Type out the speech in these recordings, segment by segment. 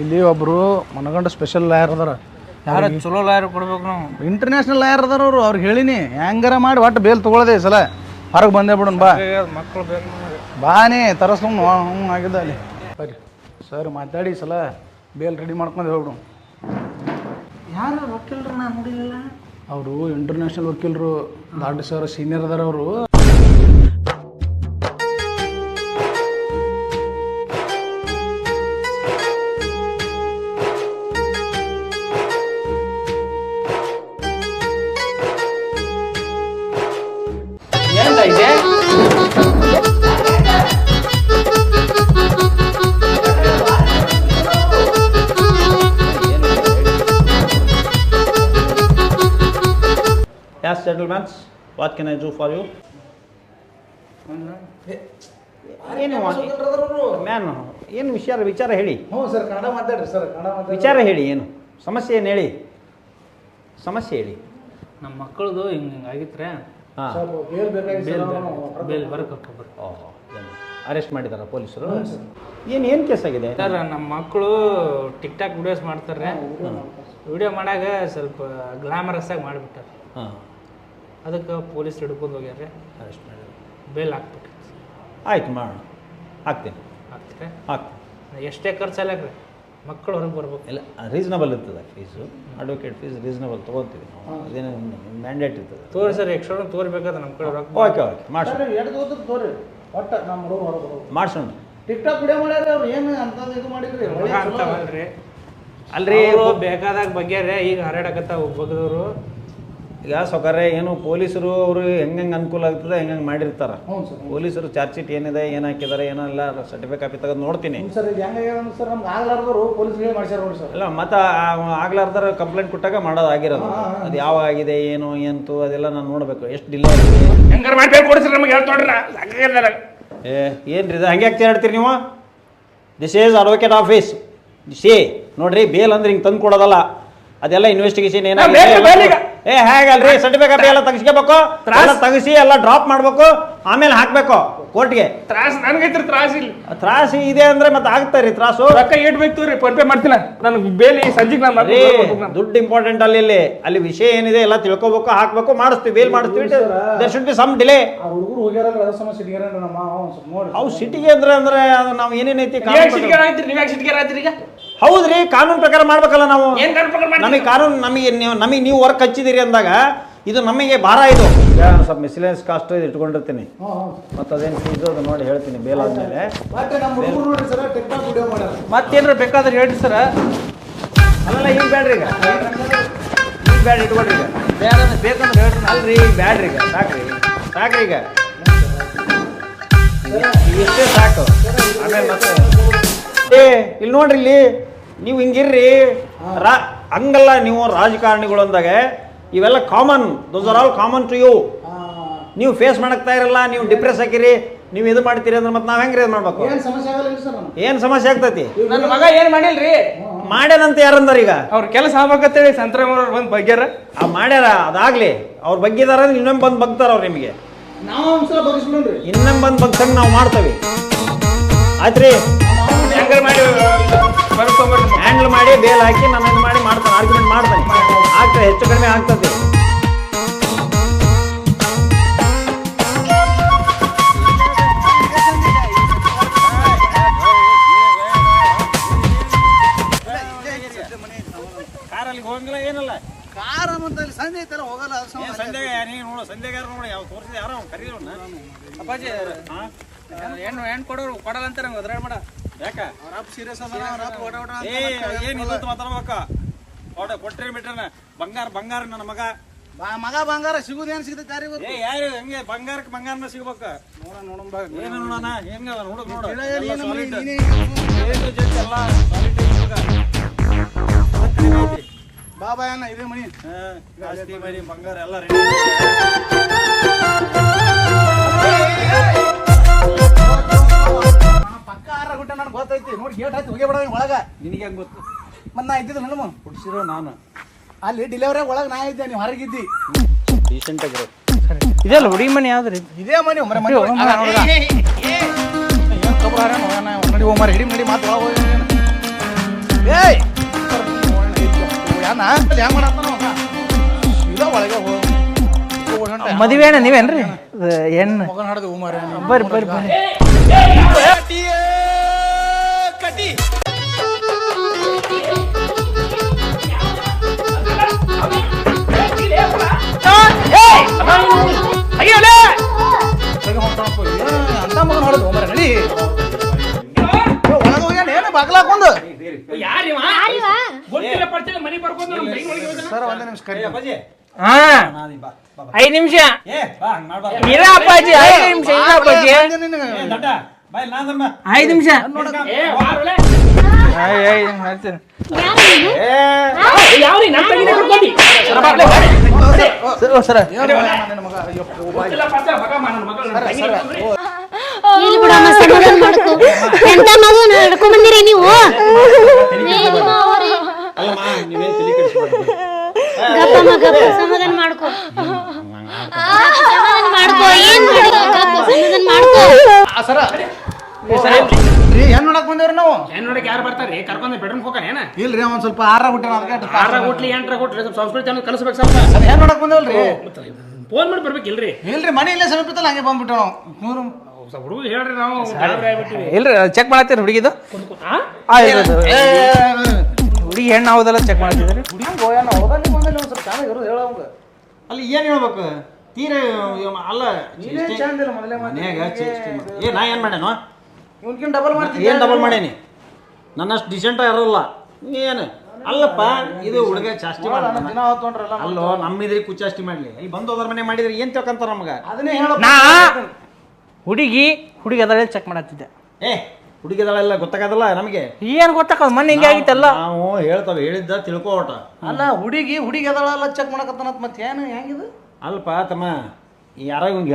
ಇಲ್ಲಿ ಒಬ್ರು ಮನಗಂಡ ಸ್ಪೆಷಲ್ ಲಾಯರ್ ಅದಾರ. ಯಾರ ಚಲೋ ಲಾಯರ್ ಕೊಡ್ಬೇಕು ನಾವು? ಇಂಟರ್ನ್ಯಾಷನಲ್ ಲಾಯರ್ ಅದಾರ ಅವ್ರು ಅವ್ರಿಗೆ ಹೇಳಿನಿ. ಹೆಂಗಾರ ಮಾಡಿ ಒಟ್ಟು ಬೇಲ್ ತೊಗೊಳದೆ ಈ ಸಲ. ಹೊರಗೆ ಬಂದೇ ಬಿಡೋಣ ಬಾ. ಮಕ್ಕಳು ಬೇಕು ಬಾನೇ ತರಸ್ಲು ಹ್ಞೂ ಆಗಿದ್ದ ಅಲ್ಲಿ. ಸರಿ ಸರ್ ಮಾತಾಡಿ ಈ ಸಲ. ಬೇಲ್ ರೆಡಿ ಮಾಡ್ಕೊಂಡು ಹೋಗ್ಬಿಡು ಯಾರು ವಕೀಲರು ನಾನು ನೋಡಿಲ್ಲ. ಅವರು ಇಂಟರ್ನ್ಯಾಷನಲ್ ವಕೀಲರು ದಾಟಿ ಸರ್ ಸೀನಿಯರ್ ಅದಾರ ಅವರು. Yes, gentlemen, what can I do for you? ಏನು ಮ್ಯಾನ್ ಏನು ವಿಚಾರ ವಿಚಾರ ಹೇಳಿ. ಹ್ಞೂ ಸರ್ ಕನ್ನಡ ಮಾತಾಡ್ರಿ ಸರ್ ಕನ್ನಡ ವಿಚಾರ ಹೇಳಿ ಏನು? ಸಮಸ್ಯೆ ಏನು ಹೇಳಿ? ಸಮಸ್ಯೆ ಹೇಳಿ. ನಮ್ಮ ಮಕ್ಕಳದು ಹಿಂಗೆ ಹಿಂಗೆ ಆಗಿತ್ರೆ ಹಾಂ. ಸ್ವಲ್ಪ ಬೇಲ್ ಬೇಲ್ ಓಹೋ ಅರೆಸ್ಟ್ ಮಾಡಿದಾರ ಪೊಲೀಸರು? ಏನು ಏನು ಕೇಸ್ ಆಗಿದೆ? ಸರ್ ನಮ್ಮ ಮಕ್ಕಳು ಟಿಕ್ ಟಾಕ್ ವಿಡಿಯೋಸ್ ಮಾಡ್ತಾರೆ. ವಿಡಿಯೋ ಮಾಡಾಗ ಸ್ವಲ್ಪ ಗ್ಲಾಮರಸ್ ಆಗಿ ಮಾಡಿಬಿಟ್ಟಾರೆ. ಹಾಂ. ಅದಕ್ಕೆ ಪೊಲೀಸ್ ಹಿಡ್ಕೊಂಡು ಹೋಗ್ಯಾರೆ ಅರೆಸ್ಟ್ ಮಾಡಿದ್ರು. ಬೇಲ್ ಹಾಕ್ಬೇಕು ಆಯ್ತು ಮಾಡೋಣ ಹಾಕ್ತೀನಿ. ಹಾಕ್ತೀರಾ? ಹಾಕ್ತೀನಿ. ಎಷ್ಟೇ ಖರ್ಚಲ್ಲ ರೀ ಮಕ್ಕಳು ಹೊರಗೆ ಬರ್ಬೇಕು. ಇಲ್ಲ ರೀಸನಬಲ್ ಇರ್ತದೆ ಫೀಸು ಅಡ್ವೊಕೇಟ್ ಫೀಸ್ ರೀಸನಬಲ್ ತೊಗೊತೀವಿ ನಾವು. ಅದೇನು ಮ್ಯಾಂಡೇಟ್ ಇರ್ತದೆ. ತೋರಿ ಸರ್ ಎಕ್ಸ್ಟ್ರಾ ತೋರಿಬೇಕಾದ್ರೆ ನಮ್ಮ ಕಡೆ ಓಕೆ ಓಕೆ. ಮಾಡ್ಸೋಣ. ಎರಡು ಹೋದ್ರೆ ತೋರಿ. ಒಟ್ಟು ನಮ್ಮ ಹುಡುಗರು ಹೊರಗೆ ಬರೋದು ಮಾಡ್ಸೋಣ. ಟಿಕ್ ಟಾಕ್ ವಿಡಿಯೋ ಮಾಡ್ಯಾರ ಅವ್ರು. ಏನು ಅಂತಂದು ಇದು ಮಾಡಿದ್ರಿ. ಅಲ್ರಿ ಅವ್ರು ಬೇಕಾದಾಗ ಬಗ್ಗೆರೆ ಈಗ ಹರಡಕತ್ತಾವ ಬಗ್ದವರು ಈಗ ಸೊಕರೆ ಏನು? ಪೊಲೀಸರು ಅವರು ಹೆಂಗೆ ಅನುಕೂಲ ಆಗ್ತದೆ ಹೆಂಗೆ ಮಾಡಿರ್ತಾರೆ. ಹ್ಞೂ ಸರ್. ಪೊಲೀಸರು ಚಾರ್ಜ್ ಶೀಟ್ ಏನಿದೆ ಏನು ಹಾಕಿದ್ದಾರೆ ಇಲ್ಲ ಸರ್ಟಿಫಿಕೇಟ್ ಕಾಪಿ ತೆಗೆದು ನೋಡ್ತೀನಿ. ಸರ್ ಇದು ಹೆಂಗೆ ಸರ್ ನಮ್ಗೆ ಆಗ್ಲಾರ್ದವರು ಮಾಡ್ಸ್ಯಾರ ನೋಡಿ ಸರ್. ಇಲ್ಲ ಮತ್ತೆ ಆಗ್ಲಾರ್ದಾರ ಕಂಪ್ಲೇಂಟ್ ಕೊಟ್ಟಾಗ ಮಾಡೋದು ಆಗಿರೋದು. ಹಾ, ಹಾ. ಅದು ಯಾವ ಆಗಿದೆ ಏನು ಎಂತು ಅದೆಲ್ಲ ನಾನು ನೋಡಬೇಕು. ಎಷ್ಟು ಡಿಲೇ ಆಗಿದೆ ಹೆಂಗಾರ ಮಾಡ್ಬೇಕು ಕೊಡಿಸ್ರಿ ನಮಗೆ ಹೇಳ್ತೊಡ್ರಿ ಏ ಏನ್ರಿ ಇದು? ಹಂಗೆ ಯಾಕೆ ಹೇಳ್ತೀರಿ ನೀವು? ದಿಸ್ ಈಸ್ ಅಡ್ವೊಕೇಟ್ ಆಫೀಸ್ ಸಿ ನೋಡ್ರಿ ಬೇಲ್ ಅಂದ್ರೆ ಹಿಂಗೆ ತಂದು ಕೊಡೋದಲ್ಲ ಅದೆಲ್ಲ ಇನ್ವೆಸ್ಟಿಗೇಷನ್. ಏನಾಗಿದೆ? ಏ ಹೇಗಲ್ರಿ? ಸರ್ಟಿಫಿಕೇಟ್ ಎಲ್ಲ ತೆಗಿಸ್ಕೋಬೇಕು? ತ್ರಾಸ ತೆಗಿಸಿ ಎಲ್ಲ ಡ್ರಾಪ್ ಮಾಡ್ಬೇಕು. ಆಮೇಲೆ ಹಾಕ್ಬೇಕು ಕೋರ್ಟ್ಗೆ. ತ್ರಾಸ ನನಗೈತ್ರಿ ತ್ರಾಸ ಇಲ್ಲ. ತ್ರಾಸಿ ಇದೆ ಅಂದ್ರೆ ಮತ್ತೆ ಆಗ್ತಾರೆ ರೀ ತ್ರಾಸು? ರೊಕ್ಕ ಏಟ್ ರೀ ಫೋನ್ ಪೇ ಮಾಡ್ತೀನಿ ನನಗೆ ಬೇಲಿ ಸಂಜೆಗೆ ನಾನು ದುಡ್ಡು ಇಂಪಾರ್ಟೆಂಟ್ ಅಲ್ಲಿ ಇಲ್ಲಿ. ಅಲ್ಲಿ ವಿಷಯ ಏನಿದೆ ಎಲ್ಲ ತಿಳ್ಕೊಬೇಕು ಹಾಕ್ಬೇಕು ಮಾಡಿಸ್ತೀವಿ ಬೇಲ್ ಮಾಡಿಸ್ತೀವಿ. There should be some delay ಹುಡುಗರು ಹೋಗ್ಯಾರಲ್ಲ ಅದ್ರ ಸಮಸ್ಯೆ ನಮ್ಮ ನೋಡಿ. ಅವು ಸಿಟಿಗೆ ಅಂದ್ರೆ ಅಂದ್ರೆ ಅದು ನಾವು ಏನೇನೈತಿ ಸಿಟಿಗೆ ಪ್ರಕಾರ- ಆಯ್ತು ನೀವು ಸಿಟಿಗೆ ಆಯ್ತು ಈಗ? ಹೌದ್ರಿ ಕಾನೂನು ಪ್ರಕಾರ ಮಾಡ್ಬೇಕಲ್ಲ ನಾವು. ಏನ್ ಕನ್ಫರ್ಮ್ ಮಾಡಿ ನಮಗೆ ಕಾನೂನು ನಮಗೆ ನೀವು ನಮಗೆ ನೀವು ವರ್ಕ್ ಹಚ್ಚಿದಿರಿ ಅಂದಾಗ ಇದು ನಮಗೆ ಭಾರ ಇದು. ಸ್ವಲ್ಪ ಮಿಸ್ಲೆನ್ಸ್ ಕಾಸ್ಟ್ ಇದು ಇಟ್ಕೊಂಡಿರ್ತೀನಿ. ಮತ್ತು ಅದೇನು ಫೀಸು ಅದು ನೋಡಿ ಹೇಳ್ತೀನಿ ಬೇಲ್ ಆದಮೇಲೆ. ಮತ್ತೆ ನಮ್ಮ ಹುಡುಗರು ಸರ್ ಟಿಕ್ ಟಾಕ್ ವಿಡಿಯೋ ಮಾಡ್ಯಾರ ಮತ್ತೇನ್ರ ಬೇಕಾದ್ರೆ ಹೇಳ್ರಿ ಸರ್. ಅಲ್ಲ ಈಗ ಬೇಡ್ರಿ ಈಗ. ಈಗ ಬ್ಯಾಡ್ ಇಟ್ಕೊಳ್ರಿ ಈಗ. ಬೇರೆ ಬೇಕಂದ್ರೆ ಹೇಳ್ರಿ ಅಲ್ರಿ ಈಗ ಬ್ಯಾಡ್ರಿ ಈಗ. ಸಾಕ್ರಿ ಸಾಕ್ರಿ ಈಗ. ಇಷ್ಟೇ ಸಾಕು. ಆಮೇಲೆ ಮತ್ತೆ ಏ ಇಲ್ಲಿ ನೋಡ್ರಿ ಇಲ್ಲಿ. ನೀವು ಹಿಂಗಿರ್ರಿ. ರಾ ಹಂಗಲ್ಲ ನೀವು ರಾಜಕಾರಣಿಗಳು ಅಂದಾಗ ಇವೆಲ್ಲ common those are all common to you ನೀವು ಫೇಸ್ ಮಾಡಕ್ತಾ ಇರಲ್ಲ ನೀವು ಡಿಪ್ರೆಸ್ ಹಾಕಿರಿ ನೀವು ಇದು ಮಾಡ್ತೀರಿ ಅಂದ್ರೆ ಮತ್ತೆ ನಾವು ಹೆಂಗ್ರಿ ಇದು ಮಾಡ್ಬೇಕು? ಏನು ಸಮಸ್ಯೆ ಆಗಲ್ಲ ಸರ್ ಏನು ಸಮಸ್ಯೆ ಆಗ್ತೈತಿ? ನನ್ನ ಮಗ ಏನ್ ಮಾಡಿಲ್ರಿ? ಮಾಡ್ಯಾರಂತ ಯಾರಂದಾರ ಈಗ? ಅವ್ರ ಕೆಲಸ ಆಗ್ಬೇಕಂತೇಳಿ ಸಂತ್ರಮವ್ರು ಬಂದು ಬಗ್ಗ್ಯಾರ. ಆ ಮಾಡ್ಯಾರ ಅದಾಗ್ಲಿ. ಅವ್ರು ಬಗ್ಗಿದಾರ ಅಂದ್ರೆ ಇನ್ನೊಮ್ಮೆ ಬಂದು ಬಗ್ತಾರ ಅವ್ರು ನಿಮಗೆ. ಇನ್ನೊಮ್ಮೆ ಬಂದು ಬಗ್ಸಂಗೆ ನಾವು ಮಾಡ್ತೇವೆ. ಆಯ್ತ್ರಿ? ಹೆಂಗಾರ ಮಾಡಿ. ಹ್ಯಾಂಡಲ್ ಮಾಡಿ ಬೇಲ್ ಹಾಕಿ ನಾನು ಇದು ಮಾಡಿ ಮಾಡ್ತಾನೆ ಆರ್ಗ್ಯುಮೆಂಟ್ ಮಾಡ್ತಾನೆ. ಆಗ್ತದೆ ಹೆಚ್ಚು ಕಡಿಮೆ ಆಗ್ತದೆ. ಕಾರಲ್ಲಿ ಹೋಗಂಗಿಲ್ಲ ಏನಲ್ಲ. ಕಾರ ಮತ್ತೆ ಸಂಜೆ ಐತಲ್ಲ ಹೋಗಲ್ಲ ಸಂಜೆಗೆ ನೀನು ನೋಡು ಸಂಜೆಗೆ ಯಾರು ನೋಡಿ ಯಾವ ತೋರಿಸಿದ ಯಾರೋ ಕರೀರೋಣ ಅಪ್ಪಾಜಿ ಹೆಣ್ಣು ಹೆಣ್ಣು ಕೊಡೋರು ಕೊಡಲ್ಲ ಅಂತ ನಂಗೆ ಒದ್ರಾಡ್ ಮಾಡ. ಯಾಕ? ಓಡ ಓಡ ಏ ಏನು ಇವತ್ತು ಮಾತಾಡ್ಬೇಕ? ಕೊಡ ಕೊಟ್ರೆ ಬಿಟ್ರನ ಬಂಗಾರ ಬಂಗಾರ ನನ್ನ ಮಗ. ಮಗ ಬಂಗಾರ ಸಿಗುದೇನು ಸಿಗುತ್ತೆ ಯಾರಿಗೂ ಏ ಯಾರು ಹೆಂಗೆ ಬಂಗಾರಕ್ಕೆ ಬಂಗಾರನ ಸಿಗ್ಬೇಕ? ನೋಡ ನೋಡಂ ಬಾ. ಏನು ನೋಡೋಣ? ಹೆಂಗ ನೋಡಕ್ ನೋಡ ಎಲ್ಲ ಏನು ಐತಿ. ಬಾಬಾ ಅಣ್ಣ ಇದೇ ಹಾ, ಆಸ್ತಿ ಮಣಿ. ಬಂಗಾರ ಎಲ್ಲ ರೆಡಿ ಗೇಟ್ ಆಯ್ತು ಹೋಗಿ ಬಿಡ ಒಳಗ ನಿನಗೆ ಹೆಂಗ್ ಗೊತ್ತು ಮತ್ತೆ ನಾ ಇದ್ದಿದ್ದು ನಮ್ಮ ಹುಡ್ಸಿರೋ ನಾನು ಅಲ್ಲಿ ಡಿಲಿವರಿ ಒಳಗೆ ನಾ ಇದ್ದೆ ನೀವು ಹೊರಗಿದ್ದಿ ಡೀಸೆಂಟ್ ಆಗಿರೋ ಇದೆಲ್ಲ ಹುಡುಗಿ ಮನೆ ಯಾವ್ದ್ರಿ ಇದೇ ಮನೆ ಒಮ್ಮೆ ಮನೆ ನೋಡಿ ಬಾ, ನೋಡ್ದ. ಏನು ಕಬ್ರ ನಡಿ ಹೋಗ್ ಮರ ಹಿಡಿ ನಡಿ ಮಾತು ಒಳಗೆ ಹೋಗಿ ಹೆಂಗ್ ಮಾಡತ್ತಾನ? ಸೀದಾ ಒಳಗೆ ಹೋಗ್ ಮದುವೆ ಅಣ್ಣ ನೀವೇನ್ರಿ ಹೆಣ್ಣು ಮಗನ ಹಾಡದು ಉಮಾರ ಬರ್ರಿ ಬರ್ರಿ ಬರ್ರಿ ಸರ್ ಒಂದೇ ನಿಮಿಷ ಕರಿ ಹಾ. ಐದು ನಿಮಿಷ. ಇರ ಅಪ್ಪಾಜಿ ಐದು ನಿಮಿಷ ಇರ ಅಪ್ಪಾಜಿ. ಐದು ನಿಮಿಷ ಐದು ನಿಮಿಷ. ಮಾಡ್ತೀನಿ ಸರ್ ಮಗ ಅಯ್ಯೋ ಬಾಯ್ ಇಲ್ಲಿ ಬಿಡಮ್ಮ ಸಮಾಧಾನ ಮಾಡ್ಕೊ ಎಂತ ಮಗು ನಡ್ಕೊಂಡ್ ಬಂದಿರಿ ನೀವು. ಅಲ್ಲಮ್ಮ ಗಪ್ಪಮ್ಮ ಗಪ್ಪ ಸಮಾಧಾನ ಮಾಡ್ಕೊ. ಸಮಾಧಾನ ಮಾಡ್ಕೊ. ಏನ್ ಮಾಡಿಲ್ಲ ಗಪ್ಪ ಸಮಾಧಾನ ಮಾಡ್ಕೊ. ಸರ. ರೀ ಏನ್ ನೋಡಕ್ ಬಂದೇವ್ರಿ ನಾವು? ಏನ್ ನೋಡಕ್ ಯಾರು ಬರ್ತಾರ್ರಿ ಕರ್ಕೊಂಡು ಬೆಡ್ರೂಮ್ ಹೋಗಾನ ಏನ? ಇಲ್ರಿ ಒಂದ್ ಸ್ವಲ್ಪ ಆರ ಅದಕ್ಕೆ ಆರ ಹುಟ್ಲಿ ಎಂಟ್ರ ಹುಟ್ಲಿ ಸ್ವಲ್ಪ ಸಂಸ್ಕೃತಿ ಅನ್ನೋದು ಕಲಿಸ್ಬೇಕು ಸ್ವಲ್ಪ ಅದ್ ಏನ್ ನೋಡಕ್ ಬಂದೇವಲ್ರಿ? ಫೋನ್ ಮಾಡಿ ಬರ್ಬೇಕಿಲ್ರಿ ಇಲ್ರಿ? ಮನೆ ಇಲ್ಲೇ ಸಮೀಪ ಇತ್ತಲ್ಲ ಹಂಗೆ ಬಂದ್ಬಿಟ್ಟು ನಾವು. ನೂರು ಹುಡುಗ ಹೇಳ್ರಿ ನಾವು ಇಲ್ರಿ ಚೆಕ್ ಮಾಡತ್ತೀರಿ ಹುಡುಗಿದು? ಹುಡುಗಿ ಹೆಣ್ಣು ಹೌದಲ್ಲ ಚೆಕ್ ಮಾಡ್ತಿದ್ರಿ ಹುಡುಗನ್ ಚೆನ್ನಾಗಿ ಇರೋದು ಹೇಳವಂಗ ಅಲ್ಲಿ ಏನು ಹೇಳ್ಬೇಕು? ತೀರ ಅಲ್ಲ. ನೀನೇ ಚಂದ ಇಲ್ಲ ಮೊದಲೇ. ಮನ್ಯಾಗ ಏ ನಾ ಏನು ಮಾಡ್ಯಾನೋ? ಇವ್ನ್ಕಿನ್ ಡಬಲ್ ಮಾಡ್ತೀನಿ ಏನು ಡಬಲ್ ಮಾಡೇನಿ ನನ್ನಷ್ಟು ಡಿಸೆಂಟ್ ಇರೋಲ್ಲ. ಏನು? ಅಲ್ಲಪ್ಪ ಇದು ಹುಡುಗ ಜಾಸ್ತಿ ಅಲ್ಲೋ ನಮ್ಮ ಇದ್ರಿಗೆ ಕುಚಾಸ್ತಿ ಮಾಡ್ಲಿ. ಇಲ್ಲಿ ಬಂದು ಹೋದ್ರ ಮನೆ ಮಾಡಿದ್ರೆ ಏನ್ ತಿಳ್ಕೊಂತಾರ ನಮಗ? ಅದನ್ನೇ ಹೇಳ ಹುಡುಗಿ ಹುಡುಗಿ ಅದರಲ್ಲಿ ಚೆಕ್ ಮಾಡತ್ತಿದ್ದೆ. ಏ ಹುಡುಗಿದಳೆಲ್ಲ ಗೊತ್ತಾಗದಲ್ಲ ನಮಗೆ? ಏನ್ ಗೊತ್ತಾಗ ಮೊನ್ನೆ ಹಿಂಗೆ ಆಗಿತ್ತಲ್ಲ? ನಾವು ಹೇಳ್ತಾವೆ ಹೇಳಿದ್ದ ತಿಳ್ಕೋಟ ಅಲ್ಲ ಹುಡುಗಿ ಹುಡುಗಿ ಅದಳಲ್ಲ ಚೆಕ್ ಮಾಡಕತ್ತಾನತ್ ಮತ್ತೆ ಏನು ಹೆಂಗಿದು? ಅಲ್ಪ ತಮ್ಮ ಯಾರೋ ಇವ್ಗೆ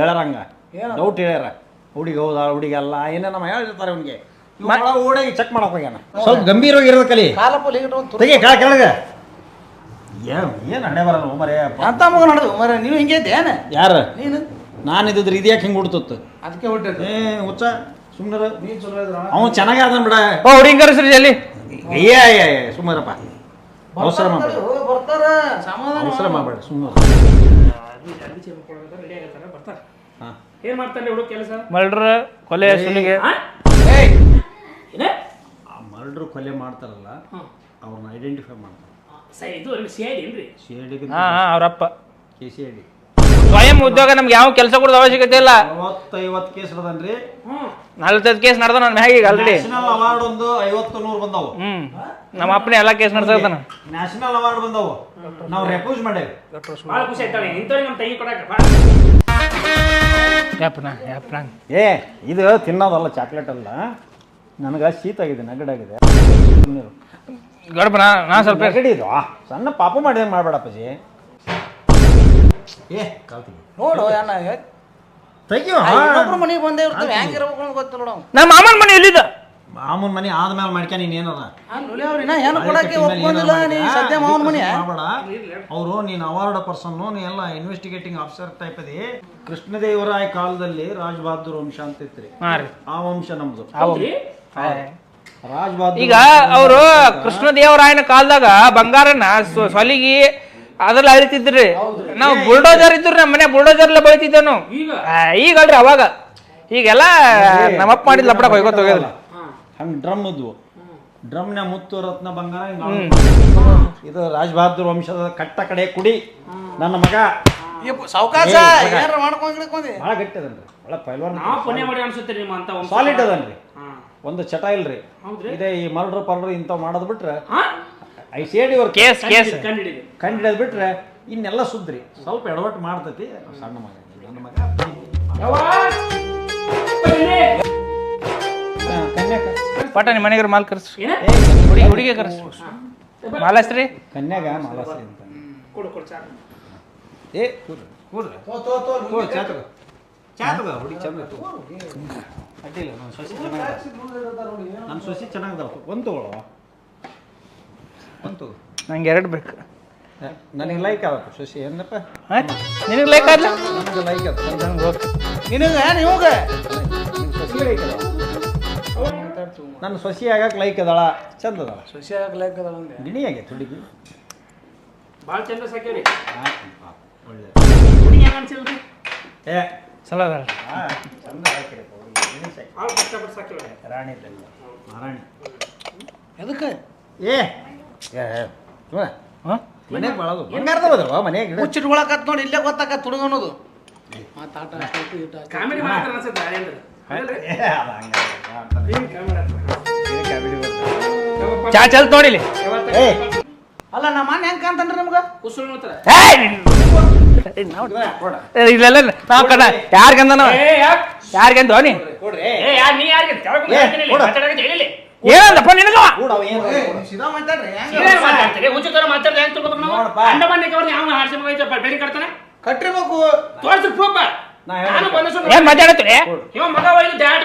ಏನು ಡೌಟ್ ಹೇಳ್ಯಾರ. ಹುಡುಗಿ ಹೌದಾ ಹುಡುಗಿ ಅಲ್ಲ ಏನೇ ನಮ್ಮ ಹೇಳಿರ್ತಾರೆ ಅವ್ನಿಗೆ ಓಡಾಗಿ ಚೆಕ್ ಮಾಡಕ್ ಹೋಗ್ಯಾನ. ಸ್ವಲ್ಪ ಗಂಭೀರವಾಗಿರೋದು ಕಲಿ. ಕಾಲಪ್ಪ ಲೇಟ್ ಒಂದು ತೆಗಿ ಕೆಳ ಕೆಳಗ ಏನು ಏನು ಹಣೆ ಬರಲ್ಲ ಮರೆ ಅಂತ ಮಗ ನಡೆದು ಮರ ನೀವು ಹಿಂಗೆ ಯಾರು? ನೀನು? ನಾನು ಇದ್ದಿದ್ರೆ ಇದ್ಯಾಕೆ ಹಿಂಗೆ ಹುಡ್ತತ್ತು? ಅದಕ್ಕೆ ಹೊಟ್ಟೆ ಏ ಹುಚ್ಚ. ಸುಮ್ಮನೆ ನೀ ಚಲೋ ಇದ್ರ. ಅವನು ಚೆನ್ನಾಗಿ ಅದನ್ ಬಿಡ. ಓ ಹುಡುಗಿ ಕರೆಸ್ರಿ ಜಲ್ಲಿ. ಏ ಏ ಸುಮ್ಮರಪ್ಪ ಅವಸರ ಮಾಡಬೇಡ. ಬರ್ತಾರ. ಸಮಾಧಾನ. ಅವಸರ ಮಾಡಬೇಡ ಸುಮ್ಮನೆ ಹಾಂ. ಏನ್ ಮಾಡ್ತಾರೆ ಹುಡುಗ ಕೆಲಸ? ಮಲ್ಡ್ರ ಕೊಲೆ ಸುಲಿಗೆ ಏಯ್ ಏನ? ಆ ಮರ್ಡ್ರು ಕೊಲೆ ಮಾಡ್ತಾರಲ್ಲ ಅವ್ರನ್ನ ಐಡೆಂಟಿಫೈ ಮಾಡ್ತಾರೆ. ಸರಿ ಇದು ಸಿ ಐ ಡಿ ಏನ್ರಿ? ಸಿ ಐ ಡಿ ಹಾ ಹಾ ಅವ್ರಪ್ಪ. K C I D. ಸ್ವಯಂ ಉದ್ಯೋಗ ನಮ್ಗೆ ಯಾವ ಕೆಲಸ ಕೊಡೋದು ಅವಶ್ಯಕತೆ ಇಲ್ಲ. ಕೇಸ್ ನಲ್ವತ್ತೈದು ಕೇಸ್ ನಡೆದ ನನ್ನ ಮ್ಯಾಗ ಈಗ ಆಲ್ರೆಡಿ ನ್ಯಾಷನಲ್ ಅವಾರ್ಡ್ ಒಂದು ಐವತ್ತು ನೂರು ಬಂದವು. ಹ್ಮ್. ನಮ್ಮ ಅಪ್ಪನೇ ಎಲ್ಲ ಕೇಸ್ ನಡೆಸ್ತಾನ ನ್ಯಾಷನಲ್ ಅವಾರ್ಡ್ ಬಂದವು. ನಾವು ರೆಫ್ಯೂಸ್ ಮಾಡೇವಿ. ಭಾಳ ಖುಷಿ ಆಯ್ತಾಳೆ ಇಂಥವ್ರಿಗೆ ನಮ್ಮ ತಂಗಿ ಕೊಡಾಕ ಭಾಳ ಯಪ್ಪನ ಯಪ್ಪನ ಏ ಇದು ತಿನ್ನೋದಲ್ಲ ಚಾಕ್ಲೇಟ್ ಅಲ್ಲ. ನನಗೆ ಶೀತ ಆಗಿದೆ ನಗಡಾಗಿದೆ ಗಡಪನ ನಾ ಸ್ವಲ್ಪ ನೆಗಡಿ ಇದು ಆ, ಸಣ್ಣ ಪಾಪ ಮಾಡಿದಂಗೆ ಮಾಡಬೇಡಪ್ಪಾಜಿ? ಏ ಕಾಲ್ತೀನಿ. ನೋಡು ಅಣ್ಣ ತೆಗಿಯೋ ಇನ್ನೊಬ್ರು ಮನೆಗೆ ಬಂದೇ ಇರ್ತವೆ. ಹೆಂಗಿರ್ಬೇಕು ಅಂತ ಗೊತ್ತಿಲ್ಲ ನೋಡು. ನಮ್ಮ ಮಾಮನ ಮನೆ ಎಲ್ಲಿದ್ದ? ಮಾಮೂನ್ ಮನೆ ಆದ್ಮೇಲೆ ಮಾಡ್ಕ ನೀನ್ ಏನದ ಅಲ್ಲಿ ಅವ್ರಿ ನಾ ಏನು ಕೊಡಕ್ಕೆ ಒಪ್ಕೊಂಡಿಲ್ಲ. ನೀ ಸದ್ಯ ಮಾವನ ಮನೆ. ಮಾಡಬೇಡ. ಅವರು ನೀನು ಅವಾರ್ಡ್ ಪರ್ಸನ್ ನೀ ಎಲ್ಲ ಇನ್ವೆಸ್ಟಿಗೇಟಿಂಗ್ ಆಫೀಸರ್ ಟೈಪ್ ಅದಿ. ಕೃಷ್ಣದೇವರಾಯ ಕಾಲದಲ್ಲಿ ರಾಜ್ ಬಹದ್ದೂರ್ ವಂಶ ಅಂತ ಇತ್ರಿ. ಆ ವಂಶ ನಮ್ದು. ರಾಜ್ ಬಹದ್ದೂರ್ ಈಗ ಅವರು ಕೃಷ್ಣದೇವರಾಯನ ಕಾಲದಾಗ ಬಂಗಾರನ ಸ್ವಲಿಗಿ ಸೊಲಿಗಿ ಅದ್ರಲ್ಲಿ ಅರಿತಿದ್ರಿ ನಾವು ಬುಲ್ಡೋಜರ್ ಇದ್ರು ನಮ್ಮ ಮನೆ ಬುಲ್ಡೋಜರ್ಲೆ ಬೆಳಿತಿದ್ದೆ ನಾವು ಈಗ ಅಲ್ರಿ ಅವಾಗ. ಈಗೆಲ್ಲ ನಮ್ಮಪ್ಪ ಮಾಡಿದ್ ಲಪಡ ಹೋಗ್ಕೊತ ಹೋಗ್ಯದ್ರಿ ಹಂಗ ಡ್ರಮ್ ಇದ್ವು. ಡ್ರಮ್ನ ಮುತ್ತು ರತ್ನ ಬಂಗಾರ ಹಿಂಗ್ ಇದು ರಾಜ್ ಬಹದ್ದೂರ್ ವಂಶದ ಕಟ್ಟ ಕಡೆ ಕುಡಿ ನನ್ನ ಮಗ. ಸಾವಕಾಶ ಏನಾರ ಮಾಡ್ಕೊಂಡ್ ಭಾಳ ಬಹಳ ಗಟ್ಟಿ ಅದನ್ರಿ. ಭಾಳ ಪೈಲ್ವಾನ್ ನಾವು ಪುಣ್ಯ ಮಾಡಿ ಅನ್ಸುತ್ತೆ ನಿಮ್ಮ ಅಂತ ವಂಶ. ಸಾಲಿಡ್ ಅದನ್ರಿ. ಒಂದು ಚಟ ಇಲ್ರಿ? ಇದೇ ಈ ಮರ್ಡ್ರ್ ಪರ್ಡ್ರ್ ಇಂಥವ್ ಮಾಡೋದ್ ಬಿಟ್ರೆ? ಐ ಸೇಡ್ ಇವ್ರ ಕೇಸ್ ಕೇಸ್ ಕಂಡು ಹಿಡಿದು ಕಂಡಿಡೋದ್. ಬಿಟ್ರೆ ಇನ್ನೆಲ್ಲ ಸುದ್ರಿ. ಸ್ವಲ್ಪ ಎಡವಟ್ಟು ಮಾಡ್ತೈತಿ. ಸಣ್ಣ ಮಗ ನನ್ನ ಮಗ. ಪಟ ನಿಮ್ಮ ಮನೆಗೆ ಮಾಲ್ ಕರ್ಸ್. ಹುಡುಗಿ ಹುಡುಗಿ ಕರ್ಸ್. ಮಾಲಾಸ್ತ್ರಿ ಕನ್ಯಾಗ ಮಾಲಾಸ್ರಿ ಅಂತ. ಕೊಡು ಕೊಡು ಚಾಕು. ಏ ಕೂಡ್ರಿ ಕೂಡ್ರಿ ಕೂಡ್ರಿ, ಚಾ ತಗೋ. ಚಾ ತಗೋ, ಹುಡುಗಿ ಚಂದ. ಅಡ್ಡಿಲ್ಲ ನನ್ನ ಸೊಸಿ ಚೆನ್ನಾಗದ ನನ್ನ ಸೊಸಿ ಚೆನ್ನಾಗದ ಒಂದು ತಗೊಳ್ಳುವ ಒಂದು ನಂಗೆ ಎರಡು ಬೇಕು. ನನಗೆ ಲೈಕ್ ಆಗತ್ತೆ ಸೊಸಿ ಏನಪ್ಪ? ನಿನಗೆ ಲೈಕ್ ಆಗಲ್ಲ ನನಗೆ ಲೈಕ್ ಅದ ನಿನಗೆ ನಿಮಗೆ ಸೊಸಿ ಲೈಕ್ ಅದ ನನ್ನ ಸೊಸಿ ಆಗಕ್ಕೆ ಲೈಕ್ ಅದಾಳ ಚಂದ ಅದಾಳ. ಸೊಸಿ ಆಗ್ಲಾಕದ ಗಿಣಿ ಆಗೈತೆ ಹುಡುಗಿ. ಭಾಳ ಚಂದ ಒಳ್ಳೆ ಹುಡುಗಿ ಹೆಂಗ್ ಅನ್ಸಿಲ್ರಿ? ಏ ಚಲೋ ಅದ ಆ, ಚಂದ ಹಾಕಿರಿ ಸಾಕಿ. ಭಾಳ ಕಷ್ಟಪಟ್ಟು ಸಾಕ್ಯವ್ರಿ ರಾಣಿ ಇದ್ದಂಗೆ. ಮಹಾರಾಣಿ ಎದಕ್ಕೆ? ಏ ಏ. ಹಾಂ? ಬಾಳದು ಬಂಗಾರದ ಇಡು. ಮುಚ್ಚಿಟ್ಕೊಳಕತ್ ನೋಡಿ ಇಲ್ಲೇ ಗೊತ್ತಾಕತ್ ಅನ್ನೋದು. ಕಾಮಿಡಿ ಮಾಡ್ತಾರ ಅನ್ಸುತ್ತೆ ಏ, ಅದು ಅಂತಾನೆ. ಏನ್ ಬರ್ತದೆ. ಚಾ ಚಲ್ ನೋಡಿಲಿ ಯಾವತ್ತ? ಏ. ಅಲ್ಲ ನಮ್ಮ ಮನೆ ಹೆಂಗೆ ಕಾಣ್ತಾನ್ರಿ ನಮ್ಗ? ಉಸುಳು ನೋಡ್ತಾರ? ಇಲ್ಲೆಲ್ಲ ನಾವು ಕಣ ಯಾರಿಗಂದ ಏ ಯಾಕ್? ಯಾರಿಗಂದ ನೀ ಕೊಡ್ರಿ. ಏ ಯಾರ್ ನೀ ಯಾರಿಗೆ ಕೆಳಗೆ ಕೊಡು. ಮಾತಾಡಕ್ಕೆ. ಏನಂದಪ್ಪ ಮಾತಾಡ್ತೀರಿ? ಹುಚ್ಚು ತರ ಹೆಂಗ್ ತಿಳ್ಕೊಬೇಕು ನಾವು? ಹಾಡ್ಸಿ ಮಗ ಐತೆ, ಕಟ್ತಾನೆ? ಕಟ್ಟಿರ್ಬೇಕು ತೋರ್ಸು. ನಾನು ಬಂದ ಏನ್ ಮಾತಾಡತ್ತೀರಿ? ಇವ ಮಗ ಒಯ್ದು ಡ್ಯಾಟ್?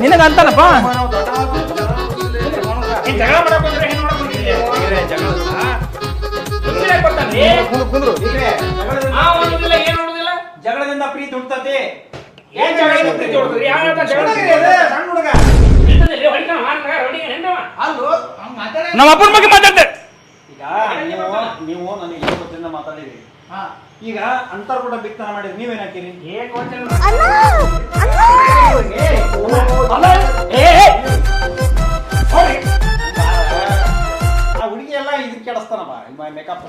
ನಿನಗಂತಾನಪ್ಪ ನೀನ್ ಜಗಳ ಮಾಡಕ್ ಕುಂದ್ರು ಕುಂದ್ರು ಜಗಳದಿಂದ? ಜಗಳದಿಂದ ಪ್ರೀತಿ ಹುಡ್ತತಿ ಏನ್ ಜಗಳ ಪ್ರೀತಿ ಹೊಡ್ದ್ರಿ? ಯಾವ್ ಜಗಳ ಸಣ್ಣ ಹುಡುಗ. ನಮ್ಮ ಅಪ್ಪನ ಬಗ್ಗೆ ಮಾತಾಡ್ತಾರೆ ಈಗ ನೀವು ನೀವು ನನಗೆ ಏನು ಗೊತ್ತಿಂದ ಮಾತಾಡಿದ್ರಿ. ಈಗ ಅಂತರ್ ಕೂಡ ಬಿತ್ತನ ಮಾಡಿದ್ರಿ ನೀವೇನ್ ಹಾಕಿರಿ ಏನ್ ಗೊತ್ತಿಲ್ಲ. ಆ ಕೆಡಿಸ್ತಾನವ ಮೇಕಪ್?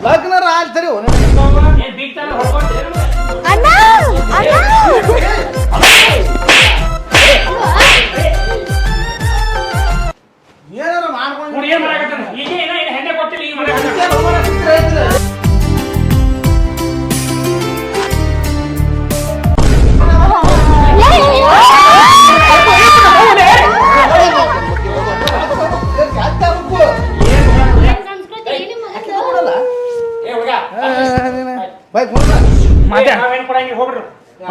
ಅಣ್ಣ ಅಣ್ಣ ಏನಾರ ಮಾಡ್ಕೊಂಡು ಏನ್ ಮಾಡಕತ್ತಾನ? ಈಗ ಏನ ಏನ್ ಹೆಣ್ಣೆ ಕೊಟ್ಟಿಲ್ಲ, ಈಗ ಮಾಡಕತ್ತಾನ.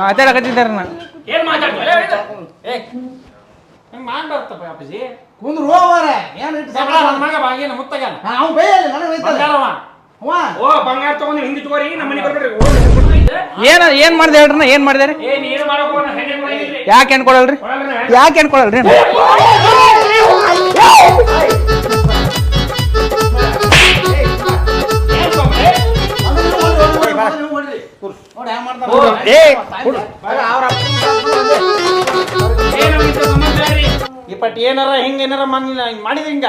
ಮಾತಾಡಕತ್ತಿದ್ದಾರೆ ನಾ ಏನ್ ಮಾತಾಡ್ತೀವಿ? ಏ, ಇದು. ಏ, ಹಂಗ್ ಮಾಡ್ಬಾರ್ದಪ್ಪ ಅಪ್ಪಾಜಿ. ಕುಂದ್ರು ಹೋಗಾರ ಏನು ಇಟ್ಟು ಜಗಳ ನನ್ ಮಗ ಬಾ, ಏನು ಮುತ್ತಗ್ಯಾನ? ಅವ್ನು ಬೈಯಲ್ಲ ನನಗೆ ಬೈತಾನೆ ಬಂಗಾರವ. ಅವ ಓ ಬಂಗಾರ ತಗೊಂಡು ಹಿಂದಿ ತಗೋರಿ ನಮ್ಮ ಮನೆಗೆ ಬರ್ಬೇಡ್ರಿ ಹೋಗ್ರಿ. ಏನ್ ಏನ್ ಮಾಡ್ದೆ ಹೇಳ್ರಿ ನಾ ಏನ್ ಮಾಡಿದೆ ಏ ನೀನು ಮಾಡಕ್ ಹೋಗೋಣ ಹೆಣ್ಣೆ ಕೊಡಂಗಿಲ್ರಿ. ಯಾಕೆ ಹೆಣ್ ಕೊಡಲ್ರಿ ಕೊಡಲ್ರಿ ನಾ. ಯಾಕೆ ಹೆಣ್ ಏ ಅವ್ರ ಇಪ್ಪಟ್ ಏನಾರ ಹಿಂಗ ಏನಾರ ಮನ್ ಮಾಡಿದ ಹಿಂಗ?